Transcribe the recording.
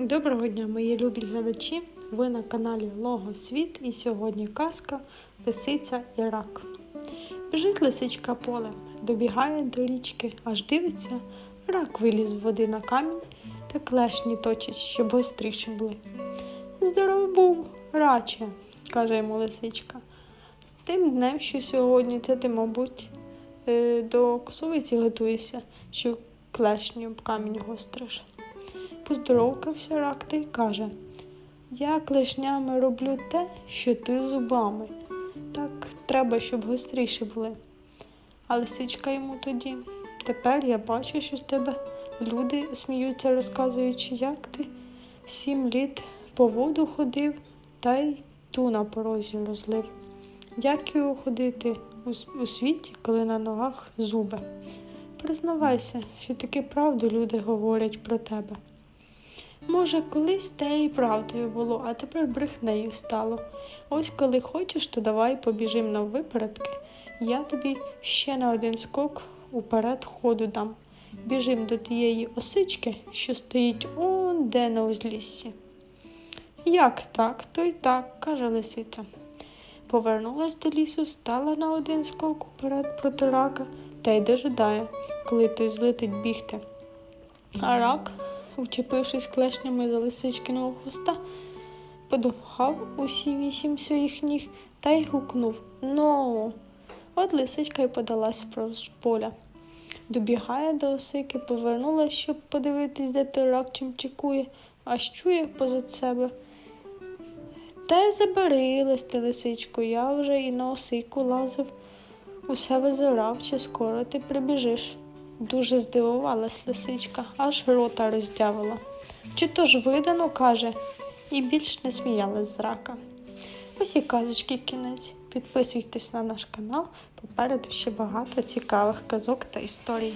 Доброго дня, мої любі глядачі! Ви на каналі Лого Світ і сьогодні казка Лисиця і рак. Біжить лисичка полем, добігає до річки, аж дивиться, рак виліз з води на камінь та клешні точить, щоб гостріше були. Здоров був, раче, каже йому лисичка. З тим днем, що сьогодні, це ти, мабуть, е, до косовиці готуєшся, що клешні об камінь гостриш. Поздоровкався рак та й каже Я клешнями роблю те, що ти зубами. Так треба, щоб гостріше були. А лисичка йому тоді. Тепер я бачу, що з тебе люди сміються, розказуючи, як ти сім літ по воду ходив та й ту на порозі розлив. Як його ходити у, світі, коли на ногах зуби? Признавайся, що таки правду люди говорять про тебе. Може, колись те і правдою було, а тепер брехнею стало. Ось коли хочеш, то давай побіжим на випередки. Я тобі ще на один скок уперед ходу дам. Біжим до тієї осички, що стоїть он де на узліссі. Як так, то й так, каже лисиця. Повернулась до лісу, стала на один скок уперед проти рака та й дожидає, коли той злетить бігти. А рак, вчепившись клешнями за лисичкиного хвоста, подовгав усі вісім своїх ніг та й гукнув Ну. От лисичка й подалась впрож поля. Добігає до осики, повернулась, щоб подивитись, де той рак чим чекує, аж чує позад себе. Та й забарилась ти, лисичко, я вже і на осику лазив. Усе визирав, чи скоро ти прибіжиш. Дуже здивувалась лисичка, аж рота роздявила. Чи то ж видано, каже, і більш не сміялась з рака. Ось і казочки кінець. Підписуйтесь на наш канал, попереду ще багато цікавих казок та історій.